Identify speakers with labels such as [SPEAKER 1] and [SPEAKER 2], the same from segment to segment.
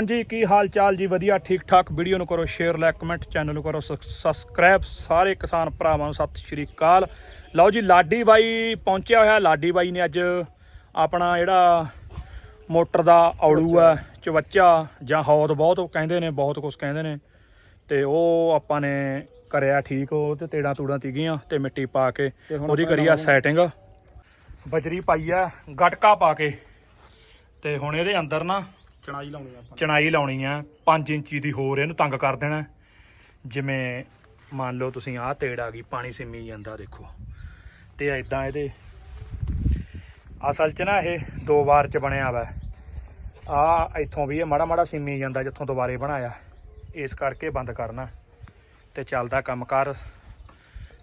[SPEAKER 1] ਹਾਂਜੀ ਕੀ ਹਾਲ ਚਾਲ ਜੀ? ਵਧੀਆ ਠੀਕ ਠਾਕ ਵੀਡੀਓ ਨੂੰ ਕਰੋ ਸ਼ੇਅਰ ਲਾਈਕ ਕਮੈਂਟ ਚੈਨਲ ਨੂੰ ਕਰੋ ਸਬਸਕ੍ਰਾਈਬ ਸਾਰੇ ਕਿਸਾਨ ਭਰਾਵਾਂ ਨੂੰ ਸਤਿ ਸ਼੍ਰੀ ਅਕਾਲ। ਲਓ ਜੀ ਲਾਡੀ ਬਾਈ ਪਹੁੰਚਿਆ ਹੋਇਆ। ਲਾਡੀ ਬਾਈ ਨੇ ਅੱਜ ਆਪਣਾ ਜਿਹੜਾ ਮੋਟਰ ਦਾ ਔੜੂ ਆ ਚਵੱਚਾ ਜਾਂ ਹੌਦ ਬਹੁਤ ਕਹਿੰਦੇ ਨੇ ਬਹੁਤ ਕੁਝ ਕਹਿੰਦੇ ਨੇ। ਤੇ ਉਹ ਆਪਾਂ ਨੇ ਕਰਿਆ ਠੀਕ ਉਹ ਤੇ ਤੇੜਾਂ ਤੂੜਾਂ ਤੀਗੀਆਂ ਤੇ ਮਿੱਟੀ ਪਾ ਕੇ ਉਹਦੀ ਕਰੀ ਆ ਸੈਟਿੰਗ ਬਜਰੀ ਪਾਈ ਆ ਗਟਕਾ ਪਾ ਕੇ। ਤੇ ਹੁਣ ਇਹਦੇ ਅੰਦਰ ਨਾ
[SPEAKER 2] ਚਣਾਈ ਲਾਉਣੀ ਆਪਾਂ
[SPEAKER 1] ਚਣਾਈ ਲਾਉਣੀ ਆ 5 ਇੰਚੀ ਦੀ ਹੋਰ ਇਹਨੂੰ ਤੰਗ ਕਰ ਦੇਣਾ। ਜਿਵੇਂ ਮੰਨ ਲਓ ਤੁਸੀਂ ਆਹ ਤੇੜ ਆ ਗਈ, ਪਾਣੀ ਸਿੰਮੀ ਜਾਂਦਾ ਦੇਖੋ। ਤੇ ਐਦਾਂ ਇਹਦੇ ਅਸਲ 'ਚ ਨਾ ਇਹ ਦੋ ਵਾਰ 'ਚ ਬਣਿਆ ਵਾ। ਆ ਇੱਥੋਂ ਵੀ ਇਹ ਮਾੜਾ ਮਾੜਾ ਸਿੰਮੀ ਜਾਂਦਾ ਜਿੱਥੋਂ ਦੁਬਾਰੇ ਬਣਾਇਆ। ਇਸ ਕਰਕੇ ਬੰਦ ਕਰਨਾ। ਤੇ ਚੱਲਦਾ ਕੰਮ ਕੰਮਕਾਰ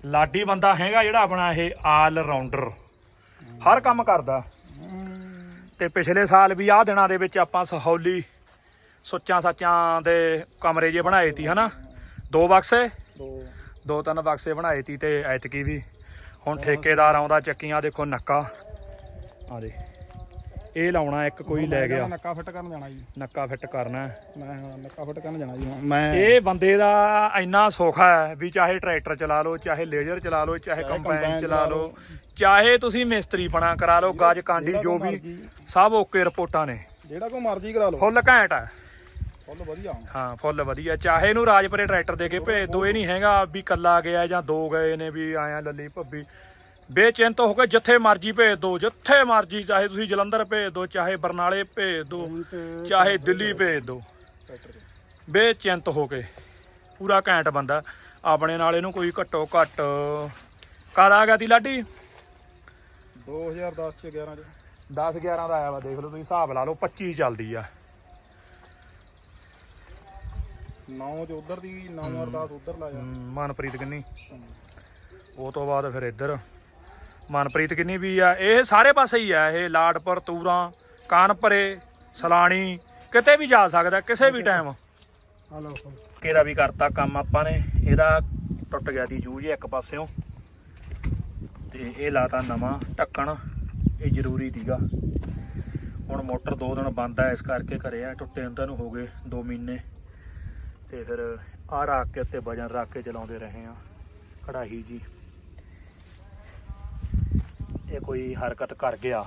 [SPEAKER 1] ਲਾਡੀ ਬੰਦਾ ਹੈਗਾ ਜਿਹੜਾ ਆਪਣਾ ਇਹ ਆਲ ਰਾਉਂਡਰ ਹਰ ਕੰਮ ਕਰਦਾ। ਤੇ ਪਿਛਲੇ ਸਾਲ ਵੀ ਆਹ ਦਿਨਾਂ ਦੇ ਵਿੱਚ ਆਪਾਂ ਸਹੌਲੀ ਸੁੱਚਾਂ ਸੱਚਾਂ ਦੇ ਕਮਰੇ ਜੇ ਬਣਾਏ ਤੀ ਹਨਾ? ਦੋ ਬਕਸੇ?
[SPEAKER 2] ਦੋ।
[SPEAKER 1] ਤਿੰਨ ਬਕਸੇ ਬਣਾਏ ਤੀ ਤੇ ਐਤਕੀ ਵੀ। ਹੁਣ ਠੇਕੇਦਾਰ ਆਉਂਦਾ ਚੱਕੀਆਂ ਦੇਖੋ ਨੱਕਾ। ਆ ਦੇ ਇਹ ਲਾਉਣਾ ਇੱਕ ਕੋਈ ਲੈ ਗਿਆ
[SPEAKER 2] ਨੱਕਾ ਫਿੱਟ ਕਰਨ ਜਾਣਾ ਜੀ
[SPEAKER 1] ਨੱਕਾ ਫਿੱਟ ਕਰਨਾ।
[SPEAKER 2] ਮੈਂ ਹਾਂ ਨੱਕਾ ਫਿੱਟ ਕਰਨ ਜਾਣਾ ਜੀ। ਮੈਂ
[SPEAKER 1] ਇਹ ਬੰਦੇ ਦਾ ਇੰਨਾ ਸੌਖਾ ਹੈ ਵੀ ਚਾਹੇ ਟਰੈਕਟਰ ਚਲਾ ਲਓ ਚਾਹੇ ਲੇਜ਼ਰ ਚਲਾ ਲਓ ਚਾਹੇ ਕੰਬਾਈਨ ਚਲਾ ਲਓ ਚਾਹੇ ਤੁਸੀਂ ਮਿਸਤਰੀ ਬਣਾ ਕਰਾ ਲਓ ਗੱਜ ਕਾਂਡੀ ਜੋ ਵੀ। ਸਭ ਓਕੇ ਰਿਪੋਰਟਾਂ ਨੇ
[SPEAKER 2] ਜਿਹੜਾ ਕੋ ਮਰਜ਼ੀ ਕਰਾ ਲਓ
[SPEAKER 1] ਫੁੱਲ ਘੈਂਟ ਹੈ
[SPEAKER 2] ਫੁੱਲ ਵਧੀਆ।
[SPEAKER 1] ਹਾਂ ਫੁੱਲ ਵਧੀਆ ਚਾਹੇ ਇਹਨੂੰ ਰਾਜਪੁਰੇ ਟਰੈਕਟਰ ਦੇ ਕੇ ਭੇਜ ਦੋ ਇਹ ਨਹੀਂ ਹੈਗਾ ਵੀ ਕੱਲਾ ਗਿਆ ਜਾਂ ਦੋ ਗਏ ਨੇ ਵੀ ਆਇਆ ਲੱਲੀ ਭੱਬੀ ਬੇਚਿੰਤ ਹੋ ਕੇ ਜਿੱਥੇ ਮਰਜ਼ੀ ਭੇਜ ਦੋ ਜਿੱਥੇ ਮਰਜ਼ੀ ਚਾਹੇ ਤੁਸੀਂ ਜਲੰਧਰ ਭੇਜ ਦੋ ਚਾਹੇ ਬਰਨਾਲੇ ਭੇਜ ਦੋ ਚਾਹੇ ਦਿੱਲੀ ਭੇਜ ਦੋ। ਬੇਚਿੰਤ ਹੋ ਕੇ ਪੂਰਾ ਘੈਂਟ ਬੰਦਾ। ਆਪਣੇ ਨਾਲ ਇਹਨੂੰ ਕੋਈ ਘੱਟੋ ਘੱਟ ਕਦ ਆ ਗਿਆ ਤੀ ਲਾਡੀ?
[SPEAKER 2] 2010 ਚ 11 ਚ।
[SPEAKER 1] 10 11 ਦਾ ਆਇਆ ਵਾ ਦੇਖ ਲਓ ਤੁਸੀਂ ਹਿਸਾਬ ਲਾ ਲਓ 25 ਚੱਲਦੀ ਆ।
[SPEAKER 2] 9 ਚ ਉਧਰ ਦੀ 9 ਔਰ 10 ਉਧਰ ਲਾਇਆ
[SPEAKER 1] ਮਨਪ੍ਰੀਤ ਕਿੰਨੀ? ਉਹ ਤੋਂ ਬਾਅਦ ਫਿਰ ਇੱਧਰ। ਮਨਪ੍ਰੀਤ ਕਿੰਨੀ ਵੀ ਆ ਇਹ ਸਾਰੇ ਪਾਸੇ ਹੀ ਆ ਇਹ ਲਾਟਪੁਰ ਤੂਰਾਂ ਕਾਨਪਰੇ ਸਲਾਣੀ ਕਿਤੇ ਵੀ ਜਾ ਸਕਦਾ ਕਿਸੇ ਵੀ ਟਾਈਮ
[SPEAKER 2] ਹਲੋ।
[SPEAKER 1] ਕਿਹਦਾ ਵੀ ਕਰਤਾ ਕੰਮ ਆਪਾਂ ਨੇ ਇਹਦਾ ਟੁੱਟ ਗਿਆ ਦੀ ਜੂਝ ਇੱਕ ਪਾਸਿਓਂ। ਤੇ ਇਹ ਲਾਤਾ ਨਵਾਂ ਢੱਕਣ ਇਹ ਜ਼ਰੂਰੀ ਸੀਗਾ ਹੁਣ ਮੋਟਰ ਦੋ ਦਿਨ ਬੰਦ ਆ ਇਸ ਕਰਕੇ ਕਰਿਆ ਟੁੱਟੇ ਨੂੰ ਤਾਂ ਨੂੰ ਹੋ ਗਏ 2 ਮਹੀਨੇ। ਤੇ ਫਿਰ ਆਹ ਰੱਖ ਕੇ ਉੱਤੇ ਵਜਨ ਰੱਖ ਕੇ ਚਲਾਉਂਦੇ ਰਹੇ ਆ ਕੜਾਹੀ ਜੀ। ਇਹ ਕੋਈ ਹਰਕਤ ਕਰ ਗਿਆ।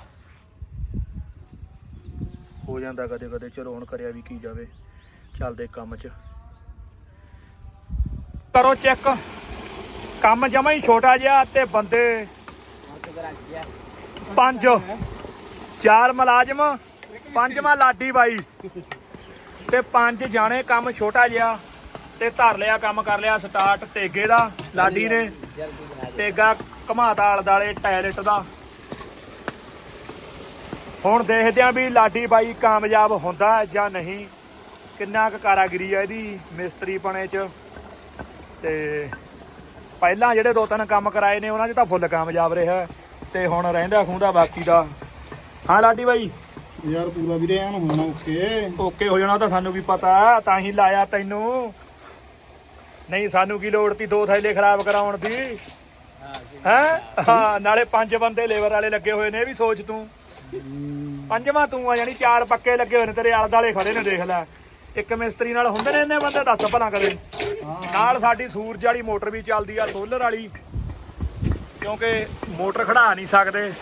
[SPEAKER 1] ਹੋ ਜਾਂਦਾ ਕਦੇ ਕਦੇ ਚਲੋ ਹੁਣ ਕਰਿਆ ਵੀ ਕੀ ਜਾਵੇ ਚੱਲਦੇ ਕੰਮ 'ਚ। ਕਰੋ ਚੈੱਕ। ਕੰਮ ਜਮਾ ਹੀ ਛੋਟਾ ਜਿਹਾ ਤੇ ਬੰਦੇ ਪੰਜ, ਚਾਰ ਮੁਲਾਜ਼ਮ, ਪੰਜਵਾਂ ਲਾਡੀ ਬਾਈ ਤੇ ਪੰਜ ਜਾਣੇ ਕੰਮ ਛੋਟਾ ਜਿਹਾ ਤੇ ਧਰ ਲਿਆ, ਕੰਮ ਕਰ ਲਿਆ ਸਟਾਰਟ ਤੇਗੇ ਦਾ, ਲਾਡੀ ਨੇ। ਤੇਗਾ ਘਮਾਤਾ ਆਲੇ ਦਾਲੇ ਟਾਇਲਟ ਦਾ। ਹੁਣ ਦੇਖਦੇ ਆਂ ਵੀ ਲਾਡੀ ਬਾਈ ਕਾਮਯਾਬ ਹੁੰਦਾ ਜਾਂ ਨਹੀਂ। ਕਿੰਨਾ ਕੁ ਕਾਰਾਗਰੀ ਹੈ ਇਹਦੀ ਮਿਸਤਰੀ ਪਣੇ ਚ। ਤੇ ਪਹਿਲਾਂ ਜਿਹੜੇ ਦੋ ਤਿੰਨ ਕੰਮ ਕਰਾਏ ਨੇ ਉਹਨਾਂ 'ਚ ਤਾਂ ਫੁੱਲ ਕਾਮਯਾਬ ਰਿਹਾ ਤੇ ਹੁਣ ਰਹਿੰਦਾ ਖੂੰਦਾ ਬਾਕੀ ਦਾ। ਹਾਂ ਲਾਡੀ ਬਾਈ।
[SPEAKER 2] ਯਾਰ ਪੂਰਾ ਵੀਰੇ ਐਨ ਹੋਣਾ ਓਕੇ।
[SPEAKER 1] ਓਕੇ ਹੋ ਜਾਣਾ ਤਾਂ ਸਾਨੂੰ ਵੀ ਪਤਾ ਤਾਂ ਹੀ ਲਾਇਆ ਤੈਨੂੰ। ਨਹੀਂ ਸਾਨੂੰ ਕੀ ਲੋੜ ਤੀ ਦੋ ਥੈਲੇ ਖਰਾਬ ਕਰਾਉਣ ਦੀ? ਹੈ? ਹਾਂ, ਨਾਲੇ ਪੰਜ ਬੰਦੇ ਲੇਬਰ ਵਾਲੇ ਲੱਗੇ ਹੋਏ ਨੇ, ਇਹ ਵੀ ਸੋਚ ਤੂੰ। ਪੰਜਵਾਂ ਤੂੰ ਆ, ਯਾਨੀ ਚਾਰ ਪੱਕੇ ਲੱਗੇ ਹੋਏ ਨੇ, ਤੇਰੇ ਆਲੇ ਦਾਲੇ ਖੜੇ ਨੇ, ਦੇਖ ਲੈ। ਇੱਕ ਮਿਸਤਰੀ ਨਾਲ ਹੁੰਦੇ ਨੇ ਇੰਨੇ ਬੰਦੇ, ਦੱਸ ਭਲਾ ਕਦੇ ਨਾਲ ਸਾਡੀ ਸੂਰਜ ਵਾਲੀ ਮੋਟਰ ਵੀ ਚੱਲਦੀ ਆ, ਸੋਲਰ ਵਾਲੀ। ਕਿਉਂਕਿ ਮੋਟਰ ਖੜਾ ਨਹੀਂ ਸਕਦੇ,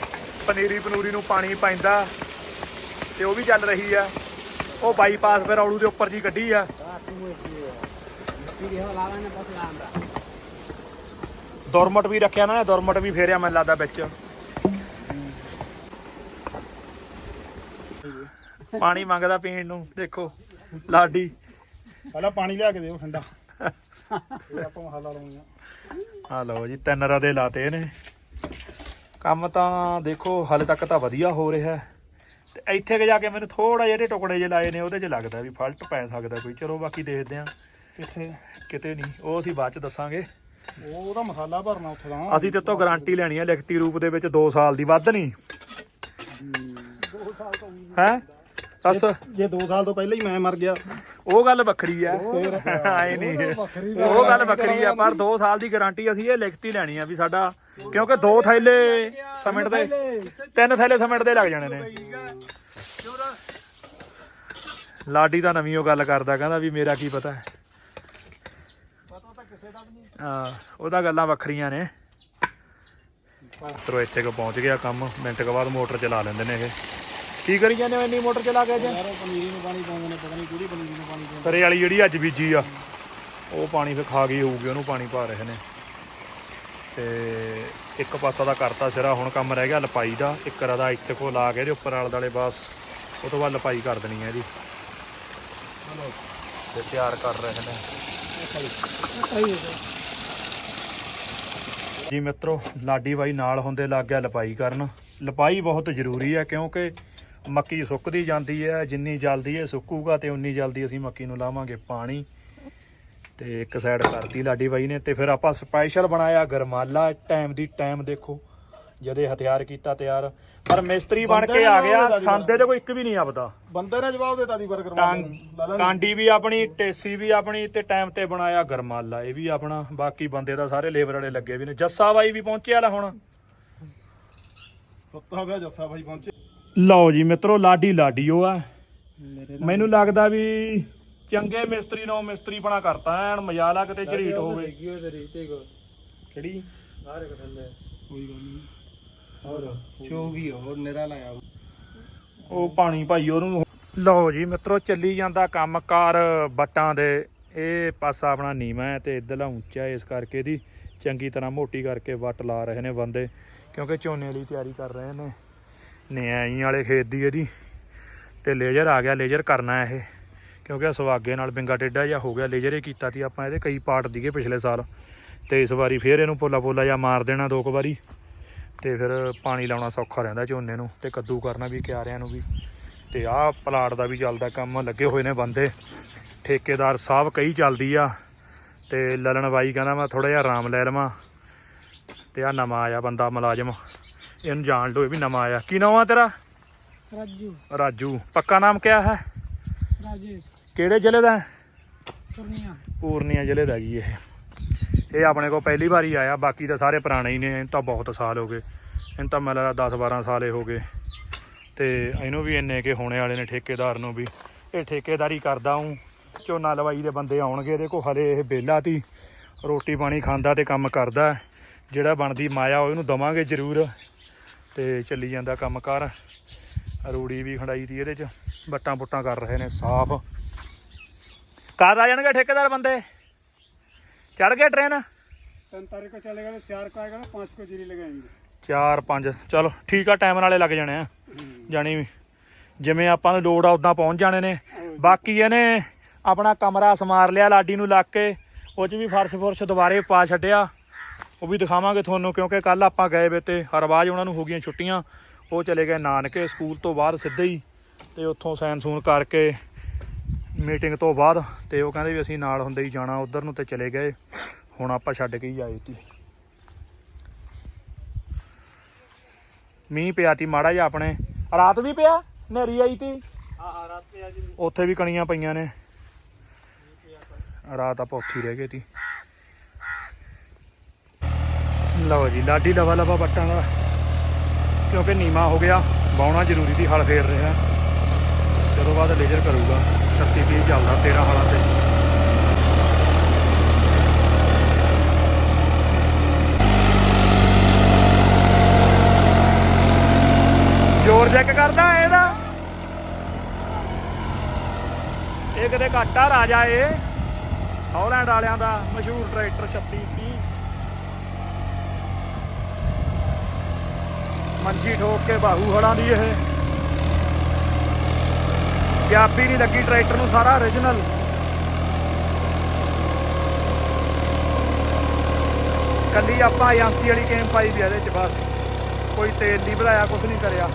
[SPEAKER 1] ਪਨੀਰੀ ਪਨੂਰੀ ਨੂੰ ਪਾਣੀ ਪੈਂਦਾ, ਤੇ ਉਹ ਵੀ ਚੱਲ ਰਹੀ ਆ। ਉਹ ਬਾਈਪਾਸ ਫਿਰ ਔਲੂ ਦੇ ਉੱਪਰ ਜੀ ਗੱਡੀ ਆ। ਦੁਰਮਟ ਵੀ ਰੱਖਿਆ ਨਾ ਦੁਰਮਟ ਵੀ ਫੇਰਿਆ ਮੈਨੂੰ ਲੱਗਦਾ ਵਿੱਚ। ਪਾਣੀ ਮੰਗਦਾ ਪੀਣ ਨੂੰ ਦੇਖੋ ਲਾਡੀ।
[SPEAKER 2] ਪਹਿਲਾਂ ਪਾਣੀ ਲਿਆ ਕੇ ਦਿਓ ਠੰਡਾ। ਇਹ ਆਪਾਂ ਹਾਲਾ ਲਾਉਣੀ ਆ।
[SPEAKER 1] ਆ ਲਓ ਜੀ ਤਿੰਨ ਰਦੇ ਲਾਤੇ ਨੇ। ਕੰਮ ਤਾਂ ਦੇਖੋ ਹਾਲੇ ਤੱਕ ਤਾਂ ਵਧੀਆ ਹੋ ਰਿਹਾ। ਤੇ ਇੱਥੇ ਕਿ ਜਾ ਕੇ ਮੈਨੂੰ ਥੋੜਾ ਜਿਹੜੇ ਟੁਕੜੇ ਜੇ ਲਾਏ ਨੇ ਉਹਦੇ 'ਚ ਲੱਗਦਾ ਵੀ ਫਲਟ ਪੈ ਸਕਦਾ ਕੋਈ। ਚਲੋ ਬਾਕੀ ਦੇਖਦੇ ਆ।
[SPEAKER 2] ਕਿੱਥੇ?
[SPEAKER 1] ਕਿਤੇ ਨਹੀਂ ਉਹ ਅਸੀਂ ਬਾਅਦ ਚ ਦੱਸਾਂਗੇ।
[SPEAKER 2] ਉਹ ਉਹਦਾ ਮਸਾਲਾ ਭਰਨਾ ਉੱਥੇ ਦਾ।
[SPEAKER 1] ਅਸੀਂ ਤੇ ਤੋਂ ਗਾਰੰਟੀ ਲੈਣੀ ਹੈ ਲਿਖਤੀ ਰੂਪ ਦੇ ਵਿੱਚ 2 ਸਾਲ ਦੀ ਵੱਧ ਨਹੀਂ। ਹੈ? ਦੱਸ।
[SPEAKER 2] ਜੇ 2 ਸਾਲ ਤੋਂ ਪਹਿਲਾਂ ਹੀ ਮੈਂ ਮਰ ਗਿਆ।
[SPEAKER 1] ਉਹ ਗੱਲ ਵੱਖਰੀ ਆ। ਆਏ ਨਹੀਂ। ਉਹ ਗੱਲ ਵੱਖਰੀ ਆ। ਪਰ 2 ਸਾਲ ਦੀ ਗਾਰੰਟੀ ਅਸੀਂ ਇਹ ਲਿਖਤੀ ਲੈਣੀ ਆ ਵੀ ਸਾਡਾ ਕਿਉਂਕਿ ਦੋ ਥੈਲੇ ਸਮਿੰਟ ਦੇ ਤਿੰਨ ਥੈਲੇ ਸਮਿੰਟ ਦੇ ਲੱਗ ਜਾਣੇ ਨੇ। ਲਾਡੀ ਤਾਂ ਨਵੀਂ ਉਹ ਗੱਲ ਕਰਦਾ ਕਹਿੰਦਾ ਵੀ ਮੇਰਾ ਕੀ ਪਤਾ ਹੈ।
[SPEAKER 2] ਦਾ
[SPEAKER 1] ਹਾਂ ਉਹਦਾ ਗੱਲਾਂ ਵੱਖਰੀਆਂ ਨੇ। ਤਰੋ ਇੱਥੇ ਕੋ ਪਹੁੰਚ ਗਿਆ ਕੰਮ ਮਿੰਟ ਕੁ ਬਾਅਦ ਮੋਟਰ ਚਲਾ ਲੈਂਦੇ ਨੇ ਇਹ। ਕੀ ਕਰੀ ਜਾਂਦੇ ਹੋ ਇੰਨੀ ਮੋਟਰ ਚਲਾ ਕੇ
[SPEAKER 2] ਉਹ ਪਨੀਰੀ ਨੂੰ ਪਾਣੀ ਪਾਉਂਦੇ ਨੇ ਪਤਾ ਨਹੀਂ ਕਿਹੜੀ ਪਨੀਰੀ ਨੂੰ ਪਾਣੀ ਪਾਉਂਦੇ।
[SPEAKER 1] ਤਰੇ ਵਾਲੀ ਜਿਹੜੀ ਅੱਜ ਬੀਜੀ ਆ ਉਹ ਪਾਣੀ ਫੇ ਖਾ ਗਈ ਹੋਊਗੀ ਉਹਨੂੰ ਪਾਣੀ ਪਾ ਰਹੇ ਨੇ। ਤੇ ਇੱਕ ਪਾਸਾ ਦਾ ਕਰਤਾ ਸਿਰਾ ਹੁਣ ਕੰਮ ਰਹਿ ਗਿਆ ਲਪਾਈ ਦਾ। ਇੱਕ ਰਦਾ ਇੱਥੇ ਕੋ ਲਾ ਕੇ ਇਹਦੇ ਉੱਪਰ ਆਲੇ ਦਾਲੇ ਬਸ ਉਹ ਤੋਂ ਬਾਅਦ ਲਪਾਈ ਕਰ ਦੇਣੀ ਹੈ ਇਹਦੀ। ਤੇ ਤਿਆਰ ਕਰ ਰਹੇ ਨੇ। ਜੀ ਮਿੱਤਰੋ, ਲਾਡੀ ਬਾਈ ਨਾਲ ਹੁੰਦੇ ਲੱਗ ਗਿਆ ਲਪਾਈ ਕਰਨ। ਲਪਾਈ ਬਹੁਤ ਜ਼ਰੂਰੀ ਹੈ ਕਿਉਂਕਿ ਮੱਕੀ ਸੁੱਕਦੀ ਜਾਂਦੀ ਹੈ, ਜਿੰਨੀ ਜਲਦੀ ਇਹ ਸੁੱਕੂਗਾ ਤੇ ਉਨੀ ਜਲਦੀ ਅਸੀਂ ਮੱਕੀ ਨੂੰ ਲਾਵਾਂਗੇ ਪਾਣੀ। ਤੇ ਇੱਕ ਸਾਈਡ ਕਰਤੀ ਲਾਡੀ ਬਾਈ ਨੇ ਤੇ ਫਿਰ ਆਪਾਂ ਸਪੈਸ਼ਲ ਬਣਾਇਆ ਗਰਮਾਲਾ। ਟਾਈਮ ਦੀ ਟਾਈਮ ਦੇਖੋ। ਜਦੇ ਹਥਿਆਰ ਕੀਤਾ ਤਿਆਰ ਪਰ ਮਿਸਤਰੀ ਬਣ ਕੇ ਆ ਗਿਆ ਸੰਦੇ ਦੇ ਕੋਈ ਇੱਕ ਵੀ ਨਹੀਂ ਆਪਦਾ।
[SPEAKER 2] ਬੰਦੇ ਨੇ ਜਵਾਬ ਦਿੱਤਾ ਦੀ ਬਰਗਰ
[SPEAKER 1] ਕਾਂਡੀ ਵੀ ਆਪਣੀ ਟੇਸੀ ਵੀ ਆਪਣੀ ਤੇ ਟਾਈਮ ਤੇ ਬਣਾਇਆ ਗਰਮਾਲਾ ਇਹ ਵੀ ਆਪਣਾ ਬਾਕੀ ਬੰਦੇ ਦਾ ਸਾਰੇ ਲੇਬਰ ਵਾਲੇ ਲੱਗੇ ਵੀ ਨੇ। ਜੱਸਾ ਬਾਈ ਵੀ ਪਹੁੰਚਿਆ ਲੈ ਹੁਣ।
[SPEAKER 2] ਸੁੱਤਾ ਹੋਇਆ ਜੱਸਾ ਭਾਈ ਪਹੁੰਚੇ।
[SPEAKER 1] ਲਓ ਜੀ ਮਿੱਤਰੋ ਲਾਡੀ ਲਾਡੀਓ ਆ।
[SPEAKER 2] ਮੇਰੇ
[SPEAKER 1] ਮੈਨੂੰ ਲੱਗਦਾ ਵੀ ਚੰਗੇ ਮਿਸਤਰੀ ਨੂੰ ਮਿਸਤਰੀ ਬਣਾ ਕਰਤਾ ਐਨ ਮਜਾਲਾ ਕਿਤੇ ਝਰੀਟ ਹੋਵੇ।
[SPEAKER 2] ਕਿਹੜੀ? ਕੋਈ ਗੱਲ ਨਹੀਂ। ਹੋਰ? ਚੋਗੀ ਹੋਰ ਨਿਰਾ ਲਾਇਆ
[SPEAKER 1] ਉਹ ਪਾਣੀ ਭਾਈ ਉਹਨੂੰ ਲਓ ਜੀ ਮਿੱਤਰੋ, ਚੱਲੀ ਜਾਂਦਾ ਕੰਮ ਬੱਟਾਂ ਦੇ। ਇਹ ਪਾਸਾ ਆਪਣਾ ਨੀਵਾਂ ਹੈ ਤੇ ਇਧਰਲਾ ਉੱਚਾ ਇਸ ਕਰਕੇ ਦੀ ਚੰਗੀ ਤਰ੍ਹਾਂ ਮੋਟੀ ਕਰਕੇ ਵੱਟ ਲਾ ਰਹੇ ਨੇ ਬੰਦੇ, ਕਿਉਂਕਿ ਝੋਨੇ ਲਈ ਤਿਆਰੀ ਕਰ ਰਹੇ ਨੇ। ਨਿਆਈ ਵਾਲੇ ਖੇਤ ਦੀ ਇਹਦੀ। ਤੇ ਲੇਜ਼ਰ ਆ ਗਿਆ, ਲੇਜ਼ਰ ਕਰਨਾ ਇਹ, ਕਿਉਂਕਿ ਸਵਾਗੇ ਨਾਲ ਬਿੰਗਾ ਟੇਡਾ ਜਿਹਾ ਹੋ ਗਿਆ, ਲੇਜ਼ਰ ਇਹ ਕੀਤਾ ਸੀ ਆਪਾਂ ਇਹਦੇ ਕਈ ਪਾਰਟ ਦੀਗੇ ਪਿਛਲੇ ਸਾਲ। ਤੇ ਇਸ ਵਾਰੀ ਫੇਰ ਇਹਨੂੰ ਪੋਲਾ ਪੋਲਾ ਜਾਂ ਮਾਰ ਦੇਣਾ ਦੋ ਕੁ ਵਾਰੀ। ਤੇ ਫਿਰ ਪਾਣੀ ਲਾਉਣਾ ਸੌਖਾ ਰਹਿੰਦਾ ਝੋਨੇ ਨੂੰ ਤੇ ਕੱਦੂ ਕਰਨਾ ਵੀ ਕਿਆਰਿਆਂ ਨੂੰ ਵੀ। ਤੇ ਆਹ ਪਲਾਟ ਦਾ ਵੀ ਚੱਲਦਾ ਕੰਮ ਲੱਗੇ ਹੋਏ ਨੇ ਬੰਦੇ। ਠੇਕੇਦਾਰ ਸਾਹਿਬ ਕਈ ਚੱਲਦੀ ਆ ਤੇ ਲਲਣ ਬਾਈ ਕਹਿੰਦਾ ਮੈਂ ਥੋੜਾ ਜਿਹਾ ਆਰਾਮ ਲੈ ਲਵਾਂ। ਤੇ ਆ ਨਵਾਂ ਆਇਆ ਬੰਦਾ ਮੁਲਾਜ਼ਮ ਇਹਨੂੰ ਜਾਣ ਲਓ ਇਹ ਵੀ ਨਵਾਂ ਆਇਆ। ਕੀ ਨਾਮ ਆ ਤੇਰਾ?
[SPEAKER 2] ਰਾਜੂ।
[SPEAKER 1] ਰਾਜੂ। ਪੱਕਾ ਨਾਮ ਕਿਆ ਹੈ?
[SPEAKER 2] ਰਾਜੇਸ਼।
[SPEAKER 1] ਕਿਹੜੇ ਜ਼ਿਲ੍ਹੇ ਦਾ?
[SPEAKER 2] ਪੁਰਨੀਆ।
[SPEAKER 1] ਪੂਰਨੀਆ ਜ਼ਿਲ੍ਹੇ ਦਾ ਜੀ ਇਹ ਇਹ ਆਪਣੇ ਕੋਲ ਪਹਿਲੀ ਵਾਰੀ ਆਇਆ, ਬਾਕੀ ਤਾਂ ਸਾਰੇ ਪੁਰਾਣੇ ਹੀ ਨੇ ਇਹਨੂੰ ਤਾਂ ਬਹੁਤ ਸਾਲ ਹੋ ਗਏ। ਇਹਨੂੰ ਤਾਂ ਮੈਨੂੰ ਲੱਗਦਾ 10 12 ਸਾਲੇ ਹੋ ਗਏ। ਤੇ ਇਹਨੂੰ ਵੀ ਇੰਨੇ ਕੇ ਹੋਣੇ ਵਾਲੇ ਨੇ ਠੇਕੇਦਾਰ ਨੂੰ ਵੀ। ਇਹ ਠੇਕੇਦਾਰੀ ਕਰਦਾ ਹੂੰ, ਝੋਨਾ ਲਵਾਈ ਦੇ ਬੰਦੇ ਆਉਣਗੇ ਇਹਦੇ ਕੋਲ ਹਲੇ ਇਹ ਬੇਲਾ ਤੀ, ਰੋਟੀ ਪਾਣੀ ਖਾਂਦਾ ਤੇ ਕੰਮ ਕਰਦਾ, ਜਿਹੜਾ ਬਣਦੀ ਮਾਇਆ ਉਹ ਇਹਨੂੰ ਦਵਾਂਗੇ ਜ਼ਰੂਰ। ਤੇ ਚੱਲੀ ਜਾਂਦਾ ਕੰਮ ਕਰ, ਰੂੜੀ ਵੀ ਖੜਾਈ ਤੀ ਇਹਦੇ ਚ ਬੱਟਾਂ ਬੁੱਟਾਂ ਕਰ ਰਹੇ ਨੇ ਸਾਫ਼। ਕਦ ਆ ਜਾਣਗੇ ਠੇਕੇਦਾਰ ਬੰਦੇ। ਚੜ ਗਏ ਟ੍ਰੇਨ
[SPEAKER 2] तीन तारीख को चलेगा तो चार को आएगा ना पाँच को जीरी लगाएंगे
[SPEAKER 1] 4 5 ਚਲੋ ਠੀਕ ਆ ਟਾਈਮ ਨਾਲੇ ਲੱਗ ਜਾਣੇ ਆ ਜਾਣੀ ਜਿਵੇਂ ਆਪਾਂ ਨੂੰ ਲੋੜ ਆ ਉਦਾਂ ਪਹੁੰਚ ਜਾਣੇ ਨੇ ਬਾਕੀ ਇਹਨੇ ਆਪਣਾ ਕਮਰਾ ਸਮਾਰ ਲਿਆ ਲਾਡੀ ਨੂੰ ਲੱਗ ਕੇ ਉਹ ਚ ਵੀ ਫਰਸ਼ ਫੁਰਸ਼ ਦੁਬਾਰੇ ਪਾ ਛੱਡਿਆ ਉਹ ਵੀ ਦਿਖਾਵਾਂਗੇ ਤੁਹਾਨੂੰ ਕਿਉਂਕਿ ਕੱਲ ਆਪਾਂ ਗਏ ਵੇ ਤੇ ਹਰਵਾਜ ਉਹਨਾਂ ਨੂੰ ਹੋ ਗਈਆਂ ਛੁੱਟੀਆਂ ਉਹ ਚਲੇ ਗਏ ਨਾਨਕੇ ਸਕੂਲ ਤੋਂ ਬਾਅਦ ਸਿੱਧੇ ਹੀ ਤੇ ਉੱਥੋਂ ਸੈਨ ਸੂਨ ਕਰਕੇ ਮੀਟਿੰਗ ਤੋਂ ਬਾਅਦ ਤੇ ਉਹ ਕਹਿੰਦੇ ਵੀ ਅਸੀਂ ਨਾਲ ਹੁੰਦੇ ਹੀ ਜਾਣਾ ਉਧਰ ਨੂੰ ਤੇ ਚਲੇ ਗਏ। ਹੁਣ ਆਪਾਂ ਛੱਡ ਕੇ ਹੀ ਆਏ ਤੀ ਮੀਂਹ ਪਿਆ ਤੀ ਮਾੜਾ ਜਿਹਾ ਆਪਣੇ। ਰਾਤ ਵੀ ਪਿਆ? ਨੇਰੀ ਆਈ ਤੀ? ਉੱਥੇ ਵੀ ਕਣੀਆਂ ਪਈਆਂ ਨੇ। ਰਾਤ ਆਪਾਂ ਉੱਥੇ ਰਹਿ ਗਏ ਤੀ। ਲਓ ਜੀ ਲਾਡੀ ਲਵਾ ਲਵਾ ਬੱਟਾਂ ਦਾ। ਕਿਉਂਕਿ ਨੀਮਾ ਹੋ ਗਿਆ ਬਾਉਣਾ ਜ਼ਰੂਰੀ ਦੀ ਹਲ ਫੇਰ ਰਿਹਾ। ਜਦੋਂ ਬਾਅਦ ਲੇਜ਼ਰ ਕਰੂਗਾ। 36 30 ਚੱਲਦਾ 13 ਹਾਲਾਂ ਤੇ। ਜ਼ੋਰ ਚੈੱਕ ਕਰਦਾ ਇਹਦਾ। ਇਹ ਕਦੇ ਘਾਟਾ ਰਾਜਾ ਏ ਹੌਲੈਂਡ ਵਾਲਿਆਂ ਦਾ ਮਸ਼ਹੂਰ ਟਰੈਕਟਰ 36 30 ਮੰਜੀ ਠੋਕ ਕੇ ਬਾਹੂ ਹੜਾਂ ਦੀ ਇਹ। ਚਾਬੀ ਨਹੀਂ ਲੱਗੀ ਟਰੈਕਟਰ ਨੂੰ ਸਾਰਾ origignal ਕੱਲੀ ਆਪਾਂ ਏਜੰਸੀ ਵਾਲੀ ਕੇਮ ਪਾਈ ਵੀ ਇਹਦੇ ਚ ਬਸ। ਕੋਈ ਤੇਲ ਨਹੀਂ ਵਧਾਇਆ ਕੁਝ ਨਹੀਂ ਕਰਿਆ।